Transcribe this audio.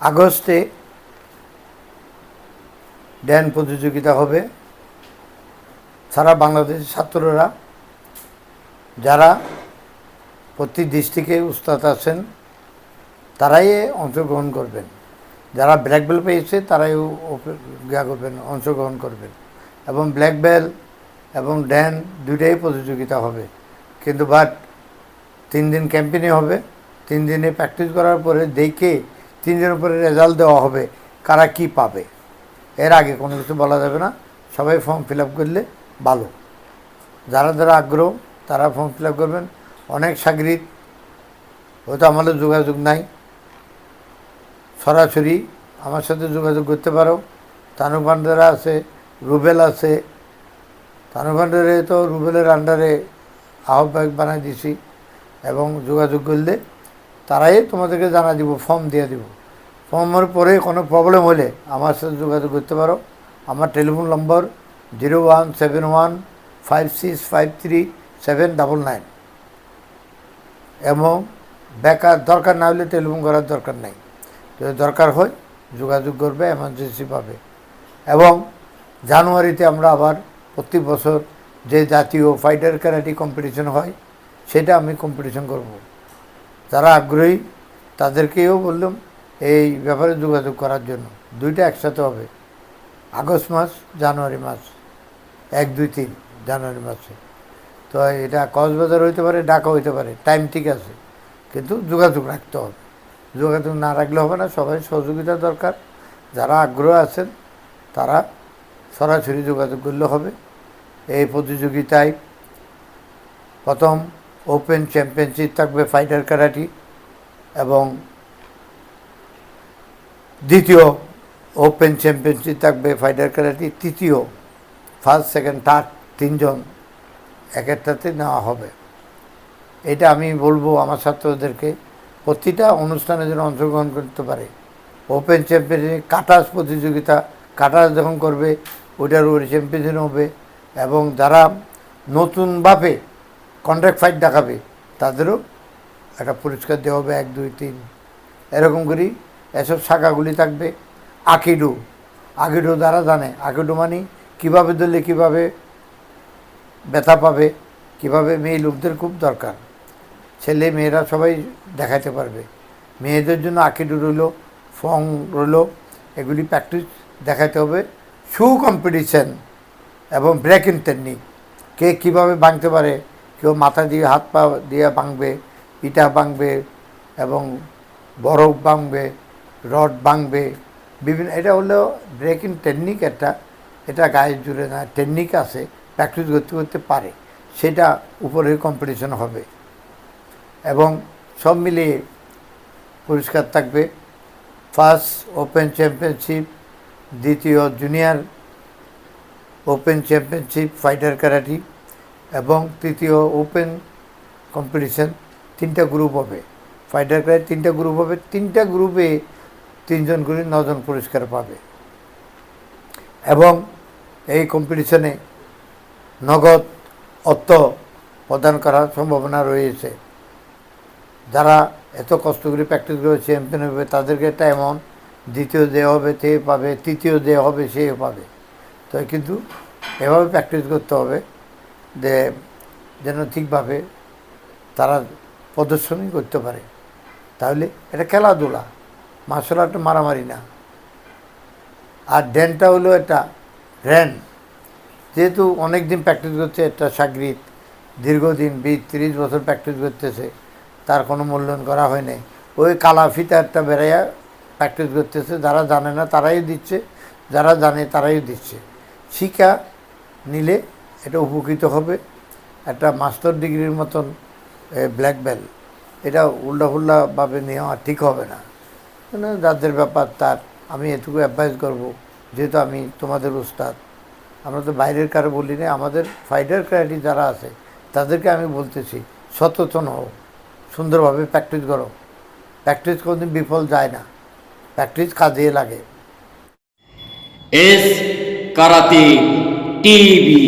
আগস্টে ড্যান প্রতিযোগিতা হবে। সারা বাংলাদেশের ছাত্ররা, যারা প্রতি ডিস্ট্রিক্টে উস্তাদ আছেন, তারাই অংশগ্রহণ করবেন। যারা ব্ল্যাক বেল পেয়েছে, তারাই ইয়া করবেন, অংশগ্রহণ করবেন। এবং ব্ল্যাক বেল এবং ড্যান দুইটাই প্রতিযোগিতা হবে। কিন্তু বাট তিন দিন ক্যাম্পেইনে হবে। তিন দিনে প্র্যাকটিস করার পরে দেখে তিন দিনের পরে রেজাল্ট দেওয়া হবে, কারা কি পাবে? এর আগে কোনো কিছু বলা যাবে না। সবাই ফর্ম ফিল আপ করলে ভালো। যারা যারা আগ্রহ, তারা ফর্ম ফিল আপ করবেন। অনেক সাগরিক হয়তো আমাদের যোগাযোগ নাই। সরাসরি আমার সাথে যোগাযোগ করতে পারো। তানু ভান্ডারা আছে, রুবেল আছে। তানু ভান্ডারে তো রুবেলের আন্ডারে আহ্বায়ক বানাই দিছি। এবং যোগাযোগ করলে তারাই তোমাদেরকে জানা দিব ফর্ম দিয়ে দিব। ফর্মের পরে কোনো প্রবলেম হলে আমার সাথে যোগাযোগ করতে পারো। আমার telephone number zero one seven one five six five three seven double nine এবং বেকার দরকার না হলে টেলিফোন করার দরকার নাই। যদি দরকার হয় যোগাযোগ করবে এমার্জেন্সি পাবে। এবং জানুয়ারিতে আমরা আবার প্রতি বছর যে জাতীয় ফাইটার ক্যারাটি কম্পিটিশন হয়, সেটা আমি কম্পিটিশন করব। যারা আগ্রহী, তাদেরকেও বললাম এই ব্যাপারে যোগাযোগ করার জন্য। দুইটা একসাথে হবে। আগস্ট মাস, জানুয়ারি মাস। এক, দুই, তিন, জানুয়ারি মাসে। তো এটা কক্সবাজার হইতে পারে, ঢাকা হইতে পারে, টাইম ঠিক আছে। কিন্তু যোগাযোগ রাখতে হবে। যোগাযোগ না রাখলে হবে না, সবাই সহযোগিতা দরকার। যারা আগ্রহ আছেন, তারা সরাসরি যোগাযোগ করলে হবে। এই প্রতিযোগিতায় প্রথম ওপেন চ্যাম্পিয়নশিপ থাকবে ফাইটার কারাটি এবং দ্বিতীয় ওপেন চ্যাম্পিয়নশিপ থাকবে ফাইটার কারাটি তৃতীয় ফার্স্ট সেকেন্ড থার্ড তিনজন এক একটাতে নেওয়া হবে। এটা আমি বলব আমার ছাত্রদেরকে, প্রতিটা অনুষ্ঠানে যেন অংশগ্রহণ করতে পারে। ওপেন চ্যাম্পিয়নশিপ কাটাস প্রতিযোগিতা, কাটাস যখন করবে, ওইটার ওই চ্যাম্পিয়ন হবে এবং যারা নতুনভাবে কন্ট্রাক্ট ফাইট দেখাবে, তাদেরও একটা পুরস্কার দেওয়া হবে, এক, দুই, তিন। এরকম করেই এসব শাখাগুলি থাকবে। আকিডু আকিডু যারা জানে। আকিডু মানে কীভাবে ধরলে কীভাবে ব্যথা পাবে, কীভাবে মেয়ে লোকদের খুব দরকার। ছেলে মেয়েরা সবাই দেখাতে পারবে। মেয়েদের জন্য আকিডু রইল, ফং রইল, এগুলি প্র্যাকটিস দেখাতে হবে। শু কম্পিটিশন এবং ব্রেক ব্রেকিং টেকনিক কে কীভাবে ভাঙতে পারে কেউ মাথা দিয়ে, হাত পা দিয়ে ভাঙবে ইটা ভাঙবে এবং বরফ ভাঙবে, রড ভাঙবে, বিভিন্ন, এটা হলো ব্রেকিং টেকনিক একটা, এটা গায়ে জুড়ে না টেকনিক আছে প্র্যাকটিস করতে করতে পারে, সেটা উপরে কম্পিটিশন হবে। এবং সব মিলিয়ে পুরস্কার থাকবে ফার্স্ট ওপেন চ্যাম্পিয়নশিপ দ্বিতীয় junior open championship fighter karate এবং তৃতীয় ওপেন কম্পিটিশন তিনটা গ্রুপ হবে। ফাইটার ক্যারাটি তিনটা গ্রুপ হবে। তিনটা গ্রুপে তিনজন করে নজন পুরস্কার পাবে। এবং এই কম্পিটিশনে নগদ অর্থ প্রদান করার সম্ভাবনা রয়েছে। যারা এত কষ্ট করে প্র্যাকটিস করে চ্যাম্পিয়ন হবে, তাদেরকে একটা অ্যামাউন্ট দ্বিতীয় দেওয়া হবে সে পাবে, তৃতীয় দেওয়া হবে সেও পাবে। তো কিন্তু এভাবে প্র্যাকটিস করতে হবে। যে যেন ঠিকভাবে তারা প্রদর্শনী করতে পারে। তাহলে এটা খেলাধুলা, মার্শাল আর্ট মারামারি না। আর ড্যানটা হলো এটা র্যান। যেহেতু অনেক দিন প্র্যাকটিস করছে, একটা সাগরিত দীর্ঘদিন বিশ তিরিশ বছর প্র্যাকটিস করতেছে, তার কোনো মূল্যায়ন করা হয় নাই। ওই কালা ফিতারটা বেড়াইয়া প্র্যাকটিস করতেছে, যারা জানে না তারাই দিচ্ছে, যারা জানে তারাই দিচ্ছে। শিক্ষা নিলে এটা উপকৃত হবে। একটা মাস্টার ডিগ্রির মতন ব্ল্যাক বেল এটা উল্টাফুল্লাভাবে নেওয়া ঠিক হবে না। মানে যাদের ব্যাপার তার, আমি এটুকু অ্যাডভাইস করব, যেহেতু আমি তোমাদের উস্তাদ। আমরা তো বাইরের কারও বলি না আমাদের ফাইটার ক্রাইটি যারা আছে, তাদেরকে আমি বলতেছি, সচেতন হও, সুন্দরভাবে প্র্যাকটিস করো। প্র্যাকটিস কোনোদিন বিফল যায় না। প্র্যাকটিস কাজে লাগে। S karate TV.